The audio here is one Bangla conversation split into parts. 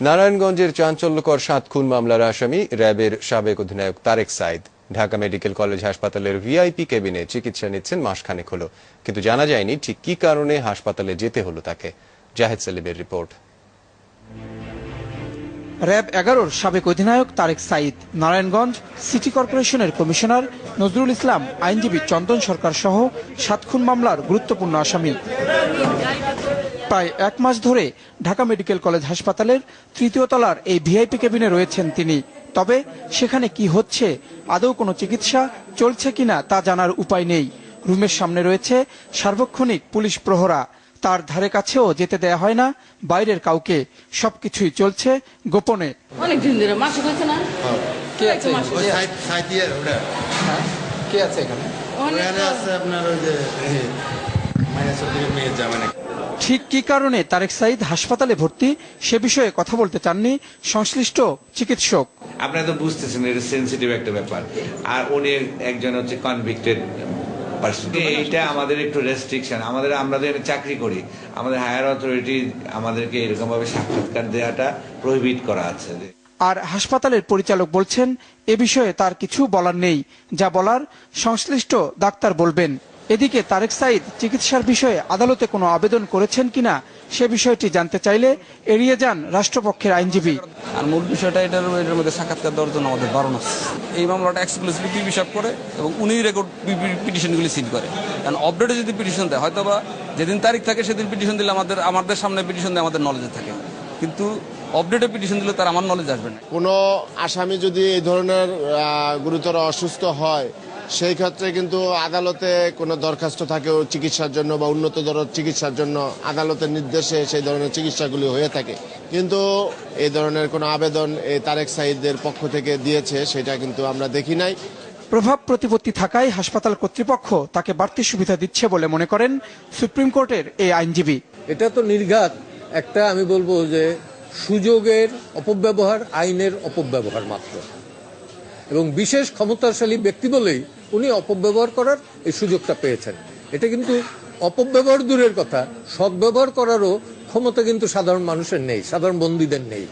নারায়ণগঞ্জের চাঞ্চল্যকর সাত খুন মামলার আসামি র্যাবের সাবেক অধিনায়ক তারেক সাইদ। ঢাকা মেডিকেল কলেজ হাসপাতালের ভিআইপি কেবিনে চিকিৎসা নিচ্ছেন মাসখানেক হলো। কিন্তু জানা যায়নি ঠিক কি কারণে হাসপাতালে যেতে হলো তাকে। জাহেদ সেলিমের রিপোর্ট। র্যাব এগারোর সাবেক অধিনায়ক তারেক সাইদ, নারায়ণগঞ্জ সিটি কর্পোরেশনের কমিশনার নজরুল ইসলাম, আইনজীবী চন্দন সরকার সহ সাত খুন মামলার গুরুত্বপূর্ণ আসামি। প্রায় এক মাস ধরে ঢাকা মেডিকেল কলেজ হাসপাতালের তৃতীয় তলার এই ভিআইপি কেবিনে রয়েছেন তিনি। তবে সেখানে কি হচ্ছে আদৌ কোনো চিকিৎসা চলছে কিনা তা জানার উপায় নেই। রুমের সামনে রয়েছে সার্বক্ষণিক পুলিশ প্রহরা। তার ধারে কাছেও যেতে দেয়া হয় না বাইরের কাউকে। সবকিছুই চলছে গোপনে। অনেক দিন ধরে মাসে হয়েছে না? কে আছে? ওই সাইড সাইডের ওটা। কে আছে এখানে? আছে আপনার ওই যে মাইনাস মেয়ের জামানে ঠিক কি কারণে তারেক সাইদ হাসপাতালে ভর্তি? সে বিষয়ে কথা বলতে চাননি সংশ্লিষ্ট চিকিৎসক। আপনারা তো বুঝতেছেন এটা সেন্সিটিভ একটা ব্যাপার। আর উনি একজন হচ্ছে কনভিক্টেড পার্সন এইটা আমাদের একটু রেস্ট্রিকশন আমাদের আমরা তো চাকরি করি। আমাদের হায়ার অথরিটি আমাদেরকে এরকম ভাবে সাক্ষাৎকার দেওয়াটা প্রহিবিট করা আছে। আর হাসপাতালের পরিচালক বলছেন এ বিষয়ে তার কিছু বলার নেই। যা বলার সংশ্লিষ্ট ডাক্তার বলবেন। এদিকে তারেক সাইদ চিকিৎসার বিষয়ে আদালতে কোনো আবেদন করেছেন কিনা সে বিষয়টি জানতে চাইলে এড়িয়ে যান রাষ্ট্রপক্ষের আইনজীবী। আর মূল বিষয়টা এটার এটার মধ্যে সাক্ষাৎকার দেওয়ার জন্য আমাদের বারণ এই মামলাটা এক্সক্লুসিভলি পিবি সাহেব করে এবং উনি রেকর্ড পিটিশনগুলি সিল করে। কারণ আপডেটে যদি পিটিশন দেয় হয়তো বা যেদিন তারিখ থাকে সেদিন পিটিশন দিলে আমাদের আমাদের সামনে পিটিশন দিয়ে আমাদের নলেজে থাকে। কিন্তু আপডেটে পিটিশন দিলে তার আমার নলেজ আসবে না। কোনো আসামি যদি এই ধরনের গুরুতর অসুস্থ হয় সেই ক্ষেত্রে কিন্তু আদালতে কোনো দরখাস্ত থাকে চিকিৎসার জন্য বা উন্নত উন্নততর চিকিৎসার জন্য আদালতের নির্দেশে সেই ধরনের চিকিৎসাগুলি হয়ে থাকে। কিন্তু এই ধরনের কোনো আবেদন এই তারেক সাইদের পক্ষ থেকে দিয়েছে সেটা কিন্তু আমরা দেখি নাই। প্রভাব প্রতিপত্তি থাকায় হাসপাতাল কর্তৃপক্ষ তাকে বাড়তি সুবিধা দিচ্ছে বলে মনে করেন সুপ্রিম কোর্টের এই আইনজীবী। এটা তো নির্ঘাত। একটা আমি বলব যে সুযোগের অপব্যবহার আইনের অপব্যবহার মাত্র। এবং বিশেষ ক্ষমতাশালী ব্যক্তি বলেই উনি অপব্যবহার করার এই সুযোগটা পেয়েছেন। এটা কিন্তু অপব্যবহার দূরের কথা। সদ্ব্যবহার করারও ক্ষমতা কিন্তু সাধারণ মানুষের নেই, সাধারণ বন্দীদের নেই।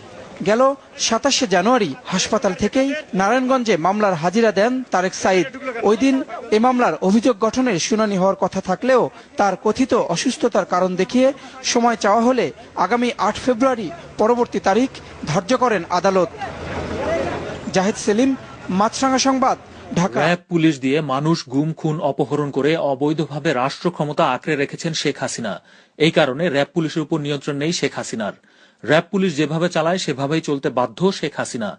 গেল সাতাশে জানুয়ারি হাসপাতাল থেকেই নারায়ণগঞ্জে মামলার হাজিরা দেন তারেক সাইদ। ওই দিন এ মামলার অভিযোগ গঠনের শুনানি হওয়ার কথা থাকলেও তার কথিত অসুস্থতার কারণ দেখিয়ে সময় চাওয়া হলে আগামী আট ফেব্রুয়ারি পরবর্তী তারিখ ধার্য করেন আদালত। জাহেদ সেলিম মাছরাঙ্গা সংবাদ, ঢাকা। পুলিশ দিয়ে মানুষ গুম, খুন, অপহরণ করে অবৈধভাবে রাষ্ট্র ক্ষমতা আঁকড়ে রেখেছেন শেখ হাসিনা। এই কারণে র্যাব পুলিশের উপর নিয়ন্ত্রণ নেই শেখ হাসিনার। র্যাব পুলিশ যেভাবে চালায়, সেভাবেই চলতে বাধ্য শেখ হাসিনা।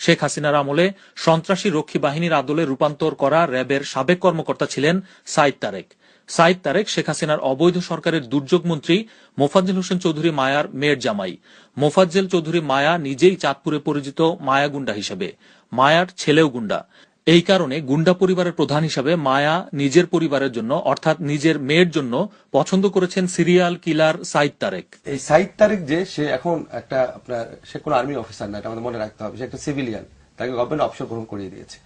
শেখ হাসিনার আমলে সন্ত্রাসী রক্ষী বাহিনীর আদলে রূপান্তর করা র্যাবের সাবেক কর্মকর্তা ছিলেন সাইদ তারেক। সাইদ তারেক শেখ হাসিনার অবৈধ সরকারের দুর্যোগ মন্ত্রী মোফাজ্জেল হোসেন চৌধুরী মায়ার মেয়ের জামাই। মোফাজ্জেল চৌধুরী মায়া নিজেই চাঁদপুরে পরিচিত মায়াগুন্ডা হিসেবে। মায়ার ছেলেও গুন্ডা। এই কারণে গুন্ডা পরিবারের প্রধান হিসাবে মায়া নিজের পরিবারের জন্য অর্থাৎ নিজের মেয়ের জন্য পছন্দ করেছেন সিরিয়াল কিলার সাইদ তারেক। এই সাইদ তারিক যে সে এখন একটা আপনার সে কোনো আর্মি অফিসার না এটা আমাদের মনে রাখতে হবে। সে একটা সিভিলিয়ান তাকে গভর্নমেন্ট অবসর গ্রহণ করিয়ে দিয়েছে।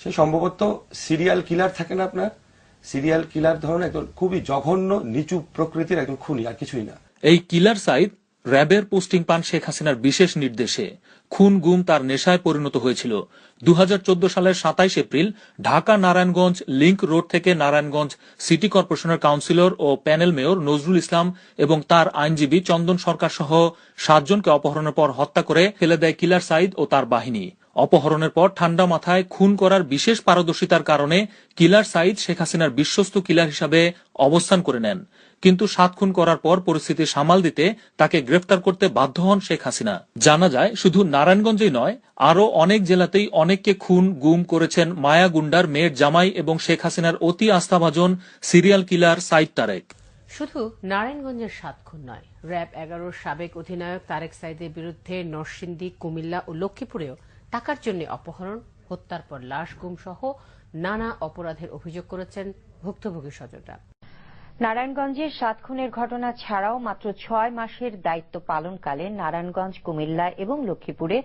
সে সম্ভবত সিরিয়াল কিলার থাকে না আপনার? সিরিয়াল কিলার ধরনের একজন খুবই জঘন্য নিচু প্রকৃতির একজন খুনি আর কিছুই না। এই কিলার সাইদ র্যাবের পোস্টিং পান শেখ হাসিনার বিশেষ নির্দেশে। খুন, গুম তার নেশায় পরিণত হয়েছিল। দু হাজার চোদ্দ সালের সাতাইশ April Dhaka, Narayanganj, link road থেকে নারায়ণগঞ্জ সিটি কর্পোরেশনের কাউন্সিলর ও প্যানেল মেয়র নজরুল ইসলাম এবং তার আইনজীবী চন্দন সরকার সহ সাতজনকে অপহরণের পর হত্যা করে ফেলে দেয় কিলার সাইদ ও তার বাহিনী। অপহরণের পর ঠান্ডা মাথায় খুন করার বিশেষ পারদর্শিতার কারণে কিলার সাইদ শেখ হাসিনার বিশ্বস্ত কিলার হিসাবে অবস্থান করে নেন। কিন্তু সাত খুন করার পর পরিস্থিতি সামাল দিতে তাকে গ্রেফতার করতে বাধ্য হন শেখ হাসিনা। জানা যায়, শুধু নারায়ণগঞ্জেই নয়, আরও অনেক জেলাতেই অনেককে খুন গুম করেছেন মায়া গুন্ডার মেয়ের জামাই এবং শেখ হাসিনার অতি আস্থাভাজন সিরিয়াল কিলার সাইদ তারেক। শুধু নারায়ণগঞ্জের সাত খুন নয়, র্যাব এগারোর সাবেক অধিনায়ক তারেক সাইদের বিরুদ্ধে নরসিংদী, কুমিল্লা ও লক্ষ্মীপুরেও টাকার জন্য অপহরণ, হত্যার পর লাশ, গুম সহ নানা অপরাধের অভিযোগ করেছেন ভুক্তভোগী স্বজনরা। নারায়ণগঞ্জের সাত খুনের ঘটনা ছাড়াও মাত্র ছয় মাসের দায়িত্ব পালনকালে নারায়ণগঞ্জ, কুমিল্লা এবং লক্ষ্মীপুরে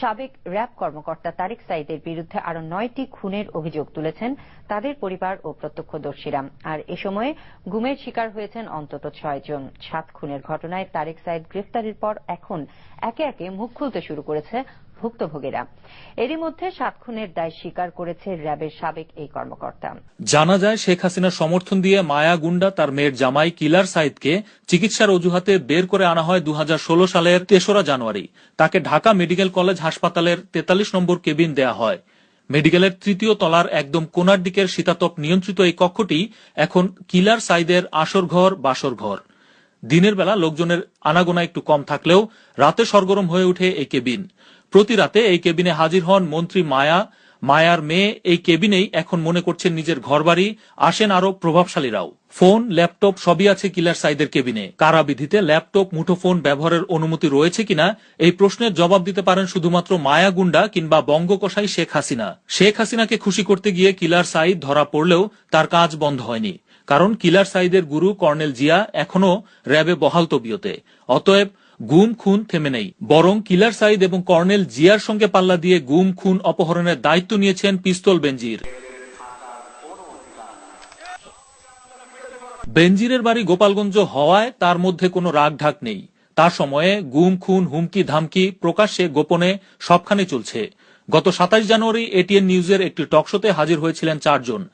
সাবেক র্যাব কর্মকর্তা তারেক সাইদের বিরুদ্ধে আরও নয়টি খুনের অভিযোগ তুলেছেন তাদের পরিবার ও প্রত্যক্ষদর্শীরা। আর এ সময়ে গুমের শিকার হয়েছেন অন্তত ছয় জন। সাত খুনের ঘটনায় তারেক সাইদ গ্রেফতারের পর এখন একে একে মুখ খুলতে শুরু করেছে ভুক্তভোগীরা। এরই মধ্যে সাত খুনের দায় স্বীকার করেছে র্যাবের সাবেক এই কর্মকর্তা। জানা যায়, শেখ হাসিনার সমর্থন দিয়ে মায়া গুন্ডা তার মেয়ের জামাই কিলার সাইদকে চিকিৎসার অজুহাতে বের করে আনা হয় দু হাজার ষোলো সালের তেসরা জানুয়ারি। তাকে ঢাকা মেডিকেল কলেজ হাসপাতালের তেতাল্লিশ নম্বর কেবিন দেয়া হয়। মেডিকেলের তৃতীয় তলার একদম কোনার দিকের শীতাতপ নিয়ন্ত্রিত এই কক্ষটি এখন কিলার সাইদের আসর ঘর, বাসর ঘর। দিনের বেলা লোকজনের আনাগোনা একটু কম থাকলেও রাতে সরগরম হয়ে ওঠে এই কেবিন। প্রতি রাতে এই কেবিনে হাজির হন মন্ত্রী মায়া। মায়ার মেয়ে এই কেবিনেই এখন মনে করছেন নিজের ঘরবাড়ি। আসেন আরও প্রভাবশালীরাও। ফোন, ল্যাপটপ সবই আছে কিলার সাইদের কেবিনে। কারাবিধিতে ল্যাপটপ, মুঠোফোন ব্যবহারের অনুমতি রয়েছে কিনা, এই প্রশ্নের জবাব দিতে পারেন শুধুমাত্র মায়া গুন্ডা কিংবা বঙ্গকসাই শেখ হাসিনা। শেখ হাসিনাকে খুশি করতে গিয়ে কিলার সাইদ ধরা পড়লেও তার কাজ বন্ধ হয়নি। কারণ কিলার সাইদের গুরু কর্নেল জিয়া এখনও র্যাবে বহাল তবিয়তে। অতএব গুম, খুন থেমে নেই। বরং কিলার সাইদ এবং কর্নেল জিয়ার সঙ্গে পাল্লা দিয়ে গুম, খুন অপহরণের দায়িত্ব নিয়েছেন পিস্তল বেঞ্জির বেনজিরের বাড়ি গোপালগঞ্জ হওয়ায় তার মধ্যে কোনো রাগ ঢাক নেই। তার সময়ে গুম, খুন, হুমকি, ধামকি প্রকাশ্যে, গোপনে সবখানে চলছে। গত সাতাশ জানুয়ারি এটিএন নিউজের একটি টকশোতে হাজির হয়েছিলেন চারজন।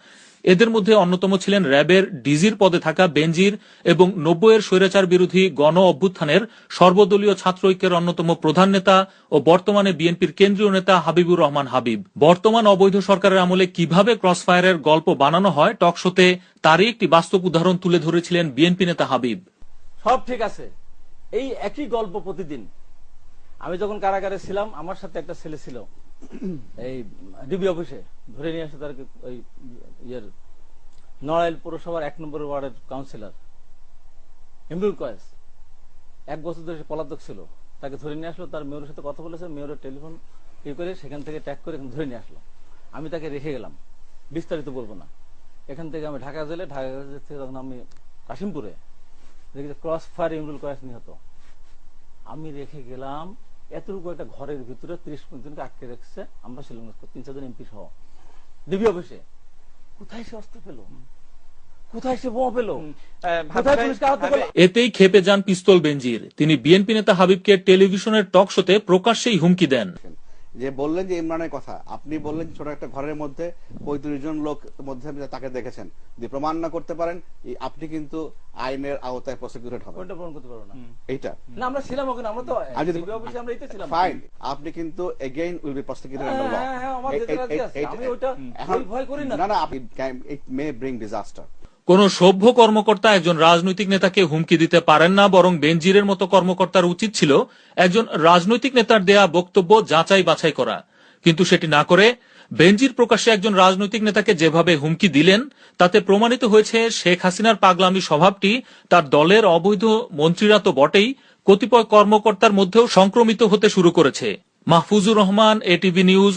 এদের মধ্যে অন্যতম ছিলেন র্যাবের ডিজির পদে থাকা বেনজির এবং নব্বইয়ের স্বৈরাচার বিরোধী গণ অভ্যুত্থানের সর্বদলীয় ছাত্র ঐক্যের অন্যতম প্রধান নেতা ও বর্তমানে বিএনপির কেন্দ্রীয় নেতা হাবিবুর রহমান হাবিব। বর্তমান অবৈধ সরকারের আমলে কীভাবে ক্রসফায়ারের গল্প বানানো হয় টকশোতে তারই একটি বাস্তব উদাহরণ তুলে ধরেছিলেন বিএনপি নেতা হাবিব। সব ঠিক আছে। এই একই গল্প প্রতিদিন। আমি যখন কারাগারে ছিলাম, আমার সাথে একটা ছেলে ছিল। এই ডিবি অফিসে ধরে নিয়ে আসে তার ওই ইয়ের নড়াইল পৌরসভার এক নম্বর ওয়ার্ডের কাউন্সিলর ইমরুল কয়েস। এক বছর ধরে সে পলাতক ছিল। তাকে ধরে নিয়ে আসলো, তার মেয়রের সাথে কথা বলেছে, মেয়রের টেলিফোন ইয়ে করে সেখান থেকে ট্যাগ করে ধরে নিয়ে আসলো। আমি তাকে রেখে গেলাম, বিস্তারিত বলব না। এখান থেকে আমি ঢাকা জেলে, ঢাকা থেকে তখন আমি কাশিমপুরে, দেখি ক্রস ফায়ার ইমরুল কয়েস নিহত। আমি রেখে গেলাম এতটুকু একটা ঘরের ভিতরে ত্রিশ জনকে আটকে রেখেছে আমরা শিলং তিন চারজন এমপি সহ। ডিবি অফিসে। কোথায় সে অস্ত্র পেল? এতেই খেপে যান পিস্তল বেঞ্জির। তিনি বিএনপি নেতা হাবিবকে টেলিভিশনের টক শোতে প্রকাশ্যেই হুমকি দেন। যে বললেন যে ইমরানের কথা আপনি বললেন ছোট একটা ঘরের মধ্যে পঁয়ত্রিশ জন লোক মধ্যে তাকে দেখেছেন। যদি প্রমাণ না করতে পারেন আপনি কিন্তু আইনের আওতায় প্রসিকিউটেড হবেন। কোনটা প্রমাণ করতে পারব না? এইটা। না আমরা ছিলাম ওখানে আমরা তো আমরা এতে ছিলাম। ফাইন আপনি কিন্তু again will be prosecuted under law হ্যাঁ, হ্যাঁ, আমার রাজি আছে। আমি ওইটা ভয়- ভয় করি না। না না আপনি ইট মে ব্রিং ডিজাস্টার কোন সভ্য কর্মকর্তা একজন রাজনৈতিক নেতাকে হুমকি দিতে পারেন না, বরং বেনজিরের মতো কর্মকর্তার উচিত ছিল একজন রাজনৈতিক নেতার দেয়া বক্তব্য যাচাই বাছাই করা। কিন্তু সেটি না করে বেনজির প্রকাশ্যে একজন রাজনৈতিক নেতাকে যেভাবে হুমকি দিলেন, তাতে প্রমাণিত হয়েছে শেখ হাসিনার পাগলামি স্বভাবটি তার দলের অবৈধ মন্ত্রীরা তো বটেই, কতিপয় কর্মকর্তার মধ্যেও সংক্রমিত হতে শুরু করেছে। Mahfuzur Rahman, ATV news